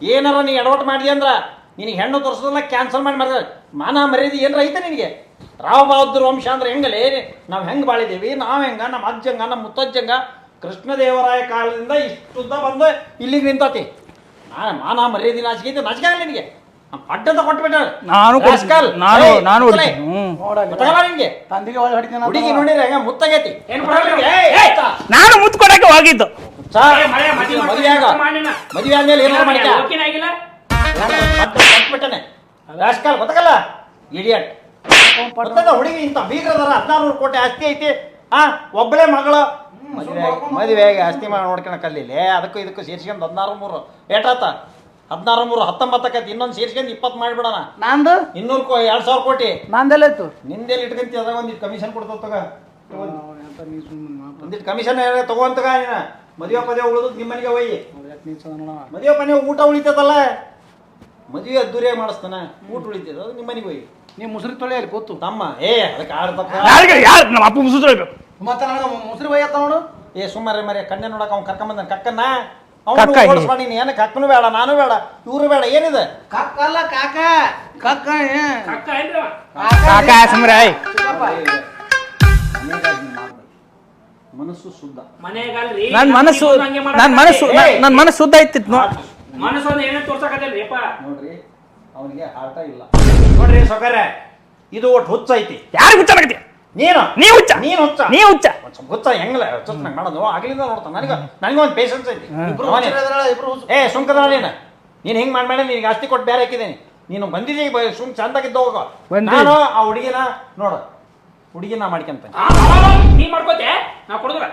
ಏನಾರ ನೀ ಎಡವಟ್ ಮಾಡಿದಿ ಅಂದ್ರ ನಿನಗೆ ಹೆಣ್ಣು ತೋರಿಸೋದನ್ನ ಕ್ಯಾನ್ಸಲ್ ಮಾಡಿ ಮಾಡಿದ್ರೆ ಮಾನ ಮರ್ಯಾದೆ ಏನಾರ ಐತೆ ನಿನಗೆ? ರಾವ್ ಬಹದ್ದೂರ್ ವಂಶ ಅಂದ್ರೆ ಹೆಂಗಲೇ? ನಾವು ಹೆಂಗೆ ಬಾಳಿದೇವಿ? ನಾವು ಹೆಂಗ? ನಮ್ಮ ಅಜ್ಜಂಗ ನಮ್ಮ ಮುತ್ತಜ್ಜಂಗ? ಕೃಷ್ಣದೇವರಾಯ ಕಾಲದಿಂದ ಇಷ್ಟುದ್ದ ಬಂದು ಇಲ್ಲಿಗೆ ನಿಂತತಿ. ನಾ ಮಾನ ಮರ್ಯಾದೆ ನಾಚಿಕೆ ಐತೆ ನಾಚಿಕೆ ಆಗಲ್ಲ ನಿನಗೆ. ಪಡ್ಡಂತ ಕೊಟ್ಬಿಟ್ಟ ನಾನು. ನಾನು ನಾನು ಗೊತ್ತಾಗಲ್ಲ ತಂದಿಗೆ ಒಳ್ಳೆ ಹೊಡಿತಾನೆ ಹುಡುಗಿ ನೋಡಿದ್ರೆ ಹೆಂಗ ಮುತ್ತಗೈತಿ? ಏನ್ ಕೊಡಲ್ರಿ? ಏಯ್, ಏಯ್, ಆಯ್ತಾ? ನಾನು ಕೊಡಕ್ಕೆ ಹೋಗಿದ್ದು. ಮದುವೆ ಆದ್ಮೇಲೆ ಏನಾರ ಮಾಡ್ಕ ಗೊತ್ತಾಗಲ್ಲ? ಇಡಿಯಟ್ ಹುಡುಗಿ ಇಂಥ ಬೀಗ್ರದಾರ ಹದಿನಾರು ಕೋಟಿ ಆಸ್ತಿ ಐತಿ. ಆ ಒಬ್ಬಳೇ ಮಗಳು. ಮದುವೆ ಮದುವೆಗೆ ಆಸ್ತಿ ಮಾಡಿ ನೋಡ್ಕೊಳಕಲ್ಲಿ ಕಲ್ಲಿಲೆ ಅದಕ್ಕೂ ಇದಕ್ಕೂ ಸೇರ್ಸ್ಕೊಂಡು ಹದಿನಾರು ಮೂರು. ಏಟಾತ ಹದಿನಾರು ಮೂರು ಹತ್ತೊಂಬತ್ತಕ್ಕೈತಿ ಇನ್ನೊಂದು ಸೇರ್ಸ್ಕೊಂಡು ಇಪ್ಪತ್ತು ಮಾಡಿಬಿಡೋಣ. ನಂದು? ಇನ್ನೂರು ಕೋ ಎರಡು ಸಾವಿರ ಕೋಟಿ. ನಂದೆಲ್ಲ ಇತ್ತು ನಿಂದೆಲ್ಲಿ ಇಟ್ಕೊಂತಿ ಅದಾಗ ಒಂದಿಟ್ಟು ಕಮಿಷನ್ ಕೊಡ್ತಾವ ತಗ ಒಂದಿಟ್ಟು ಕಮಿಷನ್ ಏನಾರ ತಗೋಂತಗ ನೀನ. ಮದುವೆ ಪದೇ ಉಳಿದು ನಿಮ್ಮ ಮನೆಗೆ ಮದುವೆ ಮನೆ ಊಟ ಉಳಿತದಲ್ಲ? ಮದುವೆ ಅದ್ದೂರಿಯಾಗಿ ಮಾಡಿಸ್ತಾನ. ಊಟ ಉಳಿತದ ಅದು ನಿಮ್ಮ ಮನೆಗೆ ಒಯ್ಯಿ ನೀವು ಮುಸ್ರಿ ತೊಳೆ ಅಲ್ಲಿ ಕೂತು. ತಮ್ಮ ಏ ಅದಕ್ಕೆ ಆರು ಯಾರಿಗೆ? ಯಾರು? ನಮ್ಮ ಅಪ್ಪ ಮುಸುದ್ರು ಮತ್ತೆ ನನಗೆ ಮುಸ್ರಿ ಬೈಯತ್ತ ನೋಡು ಏ ಸುಮ್ಮನೆ ಮರಿ ಕಣ್ಣೆ ನೋಡಕ್ಕೆ ಅವ್ನು ಕರ್ಕೊಂಬಂದ ಕಕ್ಕನ್ನ? ಕಕ್ಕ ಕೈ ಇಲ್ಲಿ. ಓಡಿಸ್ಬಾಡಿ ಏನು ಕಕ್ಕನು ಬೇಡ ನಾನು ಬೇಡ ಇವರು ಬೇಡ ಏನಿದೆ? ಕಕ್ಕ ಅಲ್ಲ ಕಾಕ. ಕಕ್ಕ ಏ. ಅಕ್ಕ ಏನ್ರಿ ಅವ? ಕಾಕ ಸಮರ ಚಿಕ್ಕಪ್ಪ. ಮನಸ್ಸು ಶುದ್ಧ. ಮನೆಗಲ್ರಿ ನನ್ ಮನಸ್ಸು ಹಂಗೆ ನನ್ ಮನಸ್ಸು ಏಯ್, ನನ್ ಮನಸ್ಸು ಶುದ್ಧ ಐತಿತ್ತು ನೋ ಮನಸ್ಸು ಒಂದು ಅಪ್ಪ? ನೋಡ್ರಿ ಅವನಿಗೆ ಆಟ ಇಲ್ಲ. ನೋಡ್ರಿ ಸೊಕರೆ ಇದು ಒಟ್ಟು ಹುಚ್ಚ ಐತಿ ಯಾರಿಗೆ ಹುಚ್ಚಾಗತ್ತಿ ನೀನು. ನೀ ಹುಚ್ಚ. ನೀನು ಹುಚ್ಚ. ನೀ ಹುಚ್ಚ. ಹುಚ್ಚ ಹೆಂಗಲ್ಲ ಹುಚ್ಚ ನಂಗೆ ಮಾಡೋದು. ಆಗ್ಲಿಂದ ನೋಡ್ತಾನೆ ನನಗೆ ನನಗೆ ಒಂದು ಪೇಷನ್ಸ್ ಐತಿ. ಇಬ್ರು ಏ ಸುಂಕದ ನೀನು. ನೀನು ಹಿಂಗೆ ಮಾಡ್ಬೇಡ ಮಾಡಿ ನಿನಗೆ ಆಸ್ತಿ ಕೊಟ್ಟು ಬೇರೆ ಹಾಕಿದ್ದೀನಿ. ನೀನು ಬಂದಿದ್ದೀವಿ ಬ- ಸುಮ್ ಚಂದಾಗಿದ್ದು ಹೋಗೋ. ನಾನು ಆ ಹುಡುಗಿನ ನೋಡು. ಹುಡುಗಿನ ಮಾಡ್ಕೊಂತ ನೀ ಮಾಡ್ಕೋತೆ ನಾ ಕೊಡುದ್ರ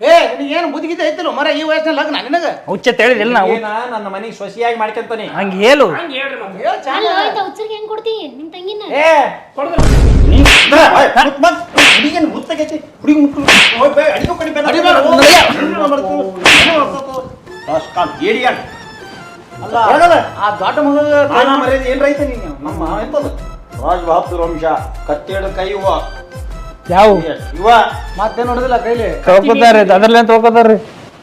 ಏ ನಿನಗೇನು ಬುದ್ಧಿಗಿದ್ದ ಐತಲ್ಲ ಮರ ಈ ವಯಸ್ಸಿನ ಲಗ್ನ ನಿನಗೆ ಹುಚ್ಚ ತಿಳಿದಿಲ್ಲ ನಾವು ಏನ ನನ್ನ ಮನೆಗೆ ಸೊಸಿಯಾಗಿ ಮಾಡ್ಕೊಂತಾನೆ ಹಂಗೆ ಹೇಳು ಹಂಗೆ ಹೇಳ್ರಿ ಮತ್ತೆ ಅಲ್ಲ ಆಯ್ತಾ ಹುಚ್ಚರಿಗೆ ಹೆಂಗ್ ಕೊಡ್ತಿ ನಿಮ್ ತಂಗಿನ ಏ ಬಾ. ಹುಡುಗಿನ ಮುತ್ತಗೈತಿ ಹುಡುಗಿ ಬೇ, ಅಡಿಗೆ ಕಡಿ ಬೇಡ. ಮಾಡ್ತು? ರಾಸ್ಕಾಲ್, ಏಡಿಯಾಡ್. ಅಲ್ಲ. ಆ ದೊಡ್ಡ ಮಗ ಮರ್ಯಾದೆ ಏನ್ ರೈತ ನೀನು ನಮ್ಮ ಎಂತದು ರಾಜ್ ಬಹದ್ದೂರ್ ವಂಶ ಕತ್ತೇಳು ಕೈ ಇವ ಯಾವ? ಇವ ಮತ್ತೆ ನೋಡುದಿಲ್ಲ ಕೈಲಿ? ತೊಳ್ಕೊತಾರ್ರಿ ಅದ್ರಲ್ಲೇ ತೊಳ್ಕೊತಾರ್ರಿ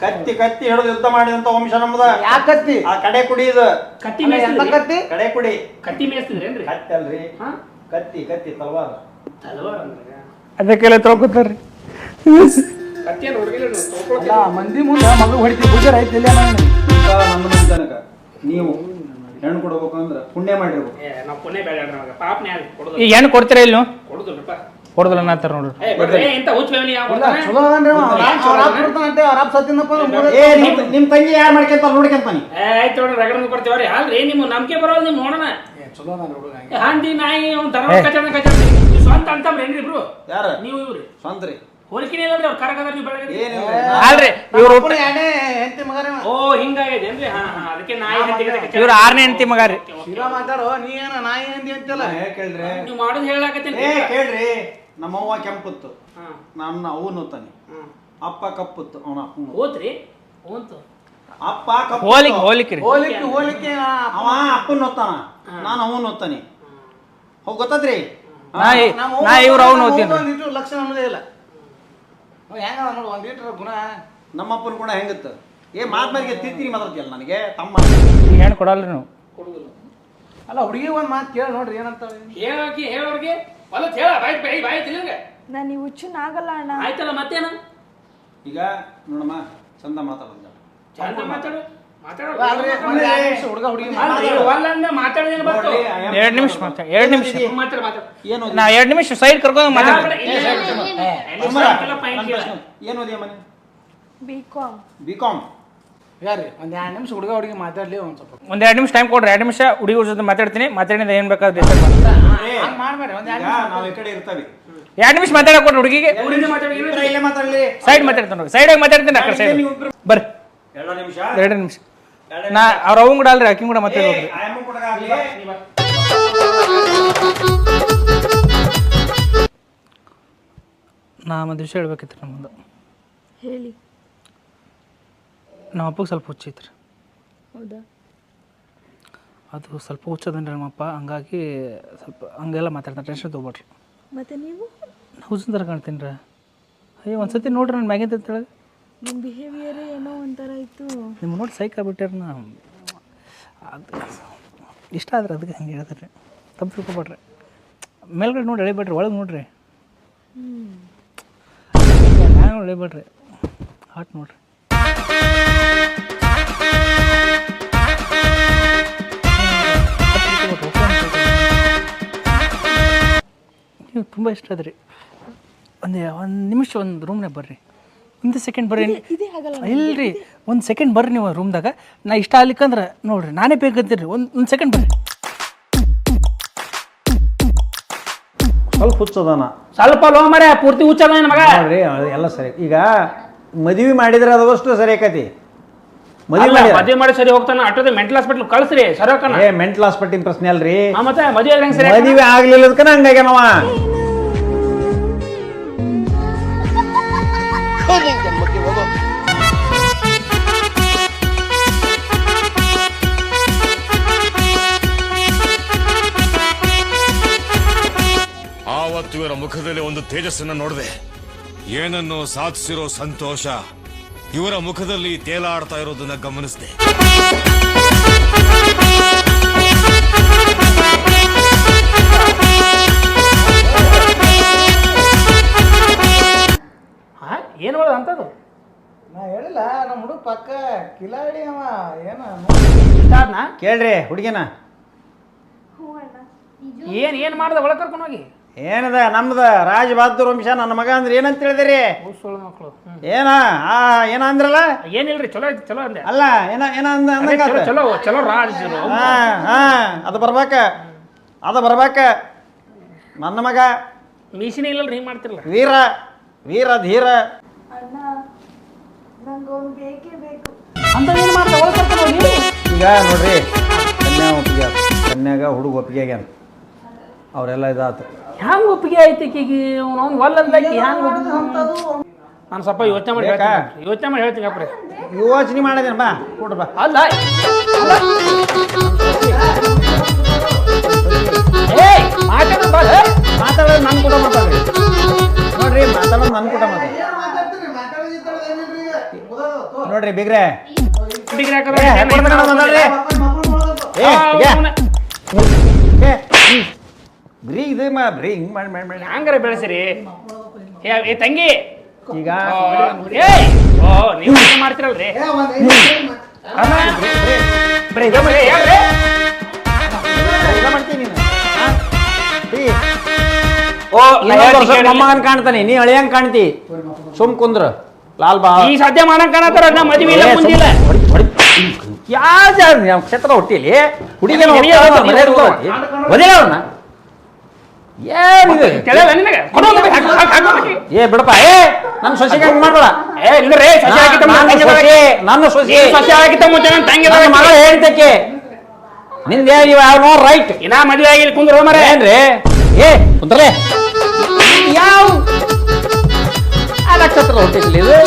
ಕತ್ತಿ. ಕತ್ತಿ ಹಿಡಿದು ಯುದ್ಧ ಮಾಡಿದಂತ ವಂಶ ನಮ್ದ. ಯಾಕತ್ತಿ ಆ ಕಡೆ ಕುಡಿ ಇದು. ಕತ್ತಿ ಮೇಸ್ತ ಮೇಯ್ಸ್ತಿದ್ರಿ ಕತ್ತಿ? ಕಡೆ ಕುಡಿ. ಕತ್ತಿ ಮೇಯ್ಸ್ತಿದ್ರೇನ್ರಿ ಕತ್ತಿ ಅಲ್ರಿ. ಹಾ? ಕತ್ತಿ ಕತ್ತಿ ತಲವಾರ. ತಲವಾರ್ ಅಂದ್ರೆ? ಅದಕ್ಕೆಲ್ಲ ತೊಳ್ಕೊತಾರ್ರಿ ಕತ್ತಿ ಏನು ಹುಡುಗಿಲ್ಲ ಅಲ್ಲ ಮಂದಿ ಮುಂದೆ ಮಗ ಹೊಡಿತಿ ಬುಜರ್ ಐತಿ ಇಲ್ಲ ನಾನು ಇಂಥ ನನ್ನ ಮಂದಿ ತನಕ ನೀವು ಹೆಣ್ಣು ಕೊಡ್ಬೇಕು ಅಂದ್ರೆ ಪುಣ್ಯ ಮಾಡಿರ್ಬೇಕು. ಏ ನಾವು ಪುಣ್ಯ ಬೇಡ ನಮಗೆ ಪಾಪನೇ ಯಾರು ಕೊಡುದು. ಈಗ ಹೆಣ್ಣು ಕೊಡ್ತೀರಾ ಇಲ್ಲ ನೀವು ಕೊಡುದಿಲ್ಲಪ್ಪ. ನೋಡ್ರಿ ಅಪ್ಪ ಸತ್ತಿನಪ್ಪ ಮೂರೇ ಏ ನಿಮ್ ನಿಮ್ ತಂಗಿ ಯಾರು ಮಾಡ್ಕೊಂತ ನೋಡ್ಕೊಂತಾನಿ ಏ ಆಯ್ತು ನೋಡ್ರಿ ರಗಡನ್ ಕೊಡ್ತೀವ್ರಿ ಅಲ್ರಿ ನಿಮ್ಮ ನಂಬಿಕೆ ಬರೋದು ನಿಮ್ ನೋಡೋಣ. ಹಂದಿ ನಾಯಿ ದರ ಕಚಡ ಕಚಡ ಸ್ವಂತ ಅಂತಮ್ರಿ ಏನ್ರಿ ಇಬ್ರು? ಯಾರ? ನೀವು ಇವ್ರಿ. ಸ್ವಂತ ರೀ. ಹೋಲಿಕೆನೇ ಇಲ್ಲರಿ ಅವ್ರು ಕರಕದ ನೀವು ಬೆಳಗ್ಗೆ. ಅಲ್ರಿ ಇವ್ರು ಹೆಂಡತಿ ಮಗನೇ ಓ ಹಿಂಗಾಗಿದೆ ಏನ್ರಿ? ಹಾ ಹಾ ಅದಕ್ಕೆ ನಾಯಿ ಇವ್ರ ಆರನೇ ಹೆಂಡತಿ ಮಗ ರೀ. ಮಾತಾಡೋ. ನೀ ಏನ ನಾಯಿ ಅಂದಿ ಅಂತಿಲ್ಲ ಕೇಳ್ರಿ. ನೀವು ಮಾಡೋದು ಹೇಳಾಕತ್ತೇನೆ ಏ ಕೇಳ್ರಿ. ನಮ್ಮವ್ವ ಕೆಂಪುತ್ತು. ಹಾ. ನನ್ನ ಅವನು ತಾನೆ. ಹಾ. ಅಪ್ಪ ಕಪ್ಪುತ್ತು ಅವನ ಅಪ್ಪನ ಹೋತ್ರಿ? ಹೋಂತು. ಅಪ್ಪ ಕಪ್ಪು ಹೋಲಿಕೆ ಹೋಲಿಕೆ ರೀ. ಹೋಲಿಕ್ಕೆ ಹೋಲಿಕ್ಕೆ ನಾ- ಅವ ಅಪ್ಪನ ಓದ್ತಾನ ನಾನು ಅವನು ಓದ್ತಾನೆ ಹೋಗ್ ಗೊತ್ತದ್ರಿ? ನಾ ಇ- ನಮ್ಮ ನಾ ಅವ್ವ ಅವ್ನು ಓದ್ತೀನಿ ಒಂದಿಟ್ಟು ಲಕ್ಷಣ ಅನ್ನೋದೇ ಇಲ್ಲ. ಅವ ಹೆಂಗ ನೋಡು ಒಂದ್ ಲೀಟರ್ ಗುಣ? ನಮ್ಮ ಅಪ್ಪನ ಗುಣ ಹೆಂಗತ್ತ? ಏ ಮಾತ್ ಮಾತಿಗೆ ತಿರ್ತಿರಿ ಮಾತಾಡ್ತಿಯಲ್ಲ ನನಗೆ ತಮ್ಮ. ಹೆಣ್ಣು ಕೊಡಲ್ರಿ ನೀವು. ಕೊಡುದಿಲ್ಲ. ಅಲ್ಲ ಹುಡುಗಿ ಒಂದ್ ಮಾತು ಕೇಳಿ ನೋಡ್ರಿ ಏನಂತ ಹೇಳಿ ಹೇಳೋರ್ಗೆ? ಹೊಲತ್ ಹೇಳ ಬಾಯ್ ಬಾಯ್ ನಾನು ನೀವು ಹುಚ್ಚನಾಗಲ್ಲ ಅಣ್ಣ. ಆಯ್ತಲ್ಲ ಮತ್ತೇನ? ಈಗ ನೋಡಮ್ಮ ಚಂದ ಮಾತಾಡೋದು ಚಂದ ಮಾತಾಡು ಮಾತಾಡು. ಎರಡ್ ನಿಮಿಷ ಮಾತಾಡಿ. ಎರಡು ನಿಮಿಷ ಮಾತಾಡು ಮಾತಾಡು ಏನು ನಾ ಎರಡು ನಿಮಿಷ ಸೈಡ್ ಕರ್ಕೊಂಡು ಮಾತಾಡ್ತೀನಿ ಏನು ಓದಿಯ ಮನೆ ಬಿ ಕಾಮ್ ಬಿ ಕಾಮ್ ಯಾರಿ ಒಂದ್ ಎರಡ್ ನಿಮಿಷ ಹುಡುಗ ಹುಡುಗಿ ಮಾತಾಡ್ಲಿ ಒಂದ್ ಸ್ವಲ್ಪ. ಒಂದ್ ಎರಡು ನಿಮಿಷ ಟೈಮ್ ಕೊಡ್ರಿ ಎರಡು ನಿಮಿಷ ಹುಡುಗರ ಜೊತೆ ಮಾತಾಡ್ತೀನಿ ಮಾತಾಡಿದ ಏನ್ ಬೇಕಾದ್ರೆ ಡಿಸೈಡ್ ಮಾಡಿ ಹಂಗ್ ಮಾಡ್ಬೇಡಿ ಒಂದ್ ಎರಡ್ ನಾವು ಈ ಕಡೆ ಇರ್ತೇವೆ. ಎರಡು ನಿಮಿಷ ಮಾತಾಡಕ್ ಕೊಡ್ರಿ ಹುಡುಗಿಗೆ. ಇಲ್ಲೇ ಮಾತಾಡ್ಲಿ. ಸೈಡ್ ಮಾತಾಡ್ತೀನಿ ಸೈಡ್ ಆಗಿ ಮಾತಾಡ್ತೀನಿ ಆ ಕಡೆ ಸೈಡ್ ನೀವು ಬರ್ರಿ. ಎರಡು ನಿಮಿಷ? ಎರಡು ನಿಮಿಷ. ನಾ ಅವ್ರ ಅವಂಗ್ ಕೂಡ ಅಲ್ರಿ ಅಕ್ಕಿ ಕೂಡ ಕೊಡಗ ಆಗ್ಲಿ. ನಾ ಒಂದು ವಿಷಯ ಹೇಳ್ಬೇಕಿತ್ತು ನಮ್ಮದು ಹೇಳಿ. ನಮ್ಮ ಅಪ್ಪಗೆ ಸ್ವಲ್ಪ ರೀ ಹೌದಾ? ಅದು ಸ್ವಲ್ಪ ಹುಚ್ಚದನ್ರಿ ನಮ್ಮಪ್ಪ ಹಂಗಾಗಿ ಸ್ವಲ್ಪ ಹಂಗೆಲ್ಲ ಮಾತಾಡ್ತಾರೆ ಟೆನ್ಷನ್ ತೊಗೊಬೇಡ್ರಿ. ಮತ್ತೆ ನೀವು? ಹುಚ್ಚಿನ ಥರ ಕಾಣ್ತೀನಿ ರೀ ಅಯ್ಯೋ ಒಂದು ಸತಿ ನೋಡ್ರಿ ನನ್ನ ಮ್ಯಾಗಿಂದ ಅಂತೇಳಿ ನಿಮ್ಮ ಬಿಹೇವಿಯರ್ ಏನೋ ಒಂಥರ ಇತ್ತು. ನಿಮ್ಮ ನೋಡಿ ಸೈಕ್ ಆಗ್ಬಿಟ್ಟಾರ ನಾ. ಅದು ಇಷ್ಟ ಆದ್ರೆ ಅದಕ್ಕೆ ಹಂಗೆ ಹೇಳ್ತಾರೆ ರೀ ತಪ್ಪು ತಿಳ್ಕೊಬೇಡ್ರಿ. ಮೇಲ್ಗಡೆ ನೋಡಿ ಎಳಿಬೇಡ್ರಿ ಒಳಗೆ ನೋಡ್ರಿ. ನಾನು ಎಳಿಬೇಡ್ರಿ. ಹಾಟ್ ನೋಡ್ರಿ. ನೀವು ತುಂಬ ಇಷ್ಟ ಆದ್ರಿ. ಒಂದು ಒಂದು ನಿಮಿಷ ಒಂದು ರೂಮ್ನಾಗ ಬರ್ರಿ. ಒಂದು ಸೆಕೆಂಡ್ ಬರ್ರಿ. ಇದೇ ಆಗಲ್ಲ ಇಲ್ರಿ ಒಂದು ಸೆಕೆಂಡ್ ಬರ್ರಿ ನೀವು ರೂಮ್ದಾಗ ನಾ ಇಷ್ಟ ಆಗ್ಲಿಕ್ಕಂದ್ರೆ ನೋಡ್ರಿ ನಾನೇ ಬೇಕಂತೀರಿ ಒಂದು ಒಂದು ಸೆಕೆಂಡ್ ಬರ್ರಿ. ಸ್ವಲ್ಪ ಹುಚ್ಚದಾನ. ಸ್ವಲ್ಪ ಲೋ ಮರೆ ಪೂರ್ತಿ ಹುಚ್ಚದ ನನ್ನ ಮಗ. ನೋಡ್ರಿ ಎಲ್ಲ ಸರಿ. ಈಗ ಮದುವೆ ಮಾಡಿದ್ರೆ ಅದಷ್ಟು ಸರಿ ಆಕತಿ. ಮದುವೆ ಮಾಡಿ ಮಾಡಿ ಸರಿ ಹೋಗ್ತಾನ ಅಟ್ಟದ ಮೆಂಟಲ್ ಹಾಸ್ಪಿಟಲ್ ಕಳ್ಸ್ರಿ ಸರಿ ಹೋಗ್ತಾನ ಏ ಮೆಂಟಲ್ ಹಾಸ್ಪಿಟಲ್ ಪ್ರಶ್ನೆ ಅಲ್ರಿ? ಮತ್ತೆ ಮದುವೆ ಹೆಂಗ್ ಸರಿ? ಮದುವೆ ಆಗ್ಲಿಲ್ಲದಕ್ಕನ ಹಂಗಾಗ್ಯಾನವ ಆವತ್ತು ಇವರ ಮುಖದಲ್ಲಿ ಒಂದು ತೇಜಸ್ಸನ್ನು ನೋಡಿದೆ. ಏನನ್ನು ಸಾಧಿಸಿರೋ ಸಂತೋಷ? ಇವರ ಮುಖದಲ್ಲಿ ತೇಲಾಡ್ತಾ ಇರೋದನ್ನ ಗಮನಿಸಿದೆ. ಏನು ಮಾಡೋದು ಅಂತದು ನಾ ಹೇಳಿಲ್ಲ ನಮ್ಮ ಹುಡುಗ ಪಕ್ಕ ಕಿಲಾಡಿ ಅವ ಏನ? ಕೇಳ್ರಿ ಹುಡುಗಿನ. ಏನ್ ಏನ್ ಮಾಡ್ದೆ ಒಳಗೆ ಕರ್ಕೊಂಡು ಹೋಗಿ? ಏನದ ನಮ್ದ ರಾಜ ಬಹದ್ದೂರ್ ವಂಶ ನನ್ನ ಮಗ ಅಂದ್ರೆ ಏನಂತ ಹೇಳಿದಿರಿ? ಸುಳ್ಳು ಮಕ್ಕಳು ಏನ? ಆ ಏನ ಅಂದ್ರಲ್ಲ? ಏನಿಲ್ರಿ ಚಲೋ ಐತಿ ಚಲೋ ಅಂದೆ. ಅಲ್ಲ ಏನ ಏನ ಅಂದ ಅದೇ ಅಂದಂಗ ಚಲೋ ಚಲೋ ಚಲೋ ಹಾ ಹಾ ಅದು ಬರ್ಬೇಕ. ಅದು ಬರ್ಬೇಕ. ನನ್ನ ಮಗ ಮೀಸಿನ ಇಲ್ಲಲ್ರಿ ಹಿಂಗ್ ಮಾಡ್ತಿರಲ್ಲ ವೀರ ವೀರ ಧೀರ. ಅಣ್ಣ ಅಂತ ಏನು ಮಾಡ್ತಾ ಒಳಗೆ ಕರ್ಕೊಂಡು ಹೋಗಿ ಈಗ ನೋಡ್ರಿ ಕನ್ಯಾ ಒಪ್ಪಿಗೆ ಆತು. ಕನ್ಯಾಗ ಹುಡುಗ ಒಪ್ಪಿಗೆ ಆಗ್ಯಾನ. ಅವರೆಲ್ಲ ಇದಾತು. ಹ್ಯಾಂಗ ಒಪ್ಪಿಗೆ ಐತಿ ಈಕಿಗೆ? ಅವ್ನು ಒಲ್ಲಂದಾಕಿ ಹ್ಯಾಂಗ ನಾನು ಸ್ವಲ್ಪ ಯೋಚನೆ ಮಾಡಿ? ಹೇಳ್ತೀನಿ ಯೋಚನೆ ಮಾಡಿ ಹೇಳ್ತೀನಿ ಅಪ್ರೆ ಯೋಚನೆ ಮಾಡಿದೇನೆ ಬಾ ಕೊಡ್ರಿ ಬಾ. ಅಲ್ಲ ಮಾತಾಡೋದು ಬಾ ಮಾತಾಡೋದು ನನ್ನ ಕೂಡ ಮಾತಾಡ್ರಿ ನೋಡ್ರಿ ಮಾತಾಡೋದು ನನ್ನ ಕೂಡ ಮಾತಾಡಿ. ನೋಡ್ರಿ ಬಿಗ್ರೆ. ಬಿಗ್ರೆ ಏ, ಕೊಡ್ಬೇಡ ನಾನು ಮಾತಾಡ್ರಿ. ಏ, ಈಗ. ಏ, ಹ್ಮ್. ಬರೀ ಇದೆ ಮಾ ಬರೀ ಹಿಂಗ್ ಮಾಡಿ ಮಾಡಿ ಮಾಡಿ. ಹಂಗಾರೆ ಬೆಳೆಸಿರಿ. ಏ ಏ ತಂಗಿ. ಈಗ ಓ, ಏಯ್ ಓ ನೀವು ಏನ್ ಮಾಡ್ತಿರಲ್ರಿ. ಬರೀ ಇದೇ ಬರೀ ಹೇಳ್ರಿ. ಈಗ ಮಾಡ್ತೀನಿ ನೀನು. ಆ? ಬರೀ. ಓ ನಾ ಇನ್ನೊಂದ್ ಹೇಳ್ತೀನಿ ವರ್ಷ ಮೊಮ್ಮಗನ್ ಕಾಣ್ತಾನೆ ನೀ ಅಳಿಯಂಗ್ ಕಾಣ್ತಿ. ಸುಮ್ ಕುಂದ್ರ. ಲಾಲ್ ಬಾ. ಈ ಸದ್ಯ ಮಾಡಂಗ್ ಕಾಣತ್ತಾರ ನಾ ಮದ್ವೆ ಇಲ್ಲ ಮುಂದಿಲ್ಲ. ಯಾವ ಕ್ಷೇತ್ರ ಹುಟ್ಟಿಲಿ? ಹುಡುಗಿನ ಮರ್ಯಾದೆ ಅವ್ನ ಏನಿದೆ ತಿಳಿಯಲ್ಲ ನಿನಗೆ? ಕೊಡು, ಕೊಡು, ಹಾಕು, ಹಾಕು, ಹಾಕು, ಹಾಕು. ಏ ಬಿಡಪ್ಪ ಏ ನನ್ನ ಸೊಸೆಗೆ ಹಂಗ್ ಮಾಡ್ಬೇಡ. ಏ ಇಲ್ಲರಿ ಸಸಿ ಹಾಕಿತ್ತ ನನ್ನ ತಂಗಿ ಸೊಸೆ ನನ್ನ ಸೊಸೆ. ಸಸಿ ಮುಂಚೆ ನನ್ನ ತಂಗಿ ನನ್ನ ಮಗಳು ಹೇಳ್ತಕ್ಕೆ ನಿಂದೆ ಇವ ನೋ ರೈಟ್ ಇನ್ನ ಮದ್ವೆ ಆಗಿಲ್ಲ ಕುಂದ್ರ ಮರ. ಏನ್ರಿ? ಏ ಕುಂತ್ರಲೆ ಯಾವ? ಆ ನಕ್ಷತ್ರ ಇದು.